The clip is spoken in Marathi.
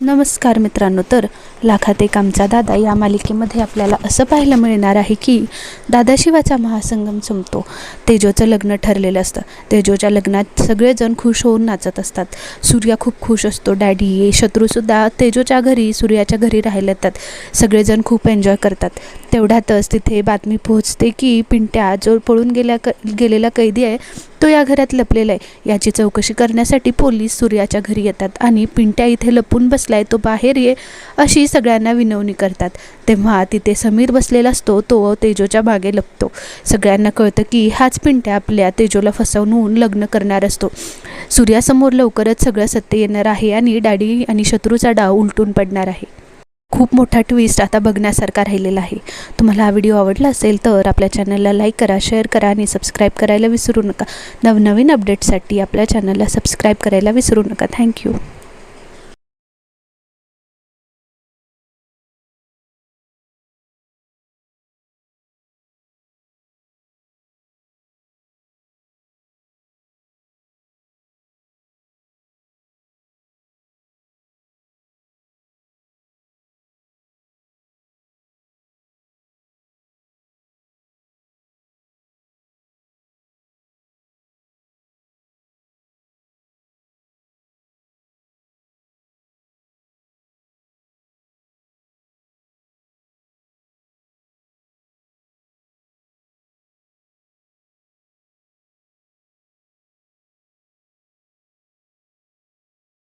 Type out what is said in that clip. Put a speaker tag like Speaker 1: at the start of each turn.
Speaker 1: नमस्कार मित्रांनो तर लाखात एक आमचा दादा या मालिकेमध्ये आपल्याला असं पाहायला मिळणार आहे की दादाशिवाचा महासंगम संपतो. तेजोचं लग्न ठरलेलं असतं. तेजोच्या लग्नात सगळेजण खुश होऊन नाचत असतात. सूर्या खूप खुश असतो. डॅडी शत्रूसुद्धा तेजोच्या घरी सूर्याच्या घरी राहायला येतात सगळेजण खूप एन्जॉय करतात. तेवढ्यातच तिथे बातमी पोहोचते की पिंट्या जो पळून गेल्या क गेलेला कैदी आहे. तो या घरात लपलेला आहे. याची चौकशी करण्यासाठी पोलीस सूर्याच्या घरी येतात आणि पिंट्या इथे लपून बसलाय तो बाहेर ये अशी सगळ्यांना विनवणी करतात. तेव्हा तिथे समीर बसलेला असतो तो तेजोच्या मागे लपतो. सगळ्यांना कळतं की हाच पिंट्या आपल्या तेजोला फसवून लग्न करणार असतो. सूर्यासमोर लवकरच सगळं सत्य येणार आहे आणि डॅडी आणि शत्रूचा डाव उलटून पडणार आहे. खूप मोठा ट्विस्ट आता बघण्यासारखा राहिलेला आहे. तुम्हाला हा व्हिडिओ आवडला असेल तर आपल्या चॅनलला लाईक करा शेअर करा आणि सबस्क्राईब करायला विसरू नका. नवनवीन अपडेटसाठी आपल्या चॅनलला सबस्क्राईब करायला विसरू नका. थँक्यू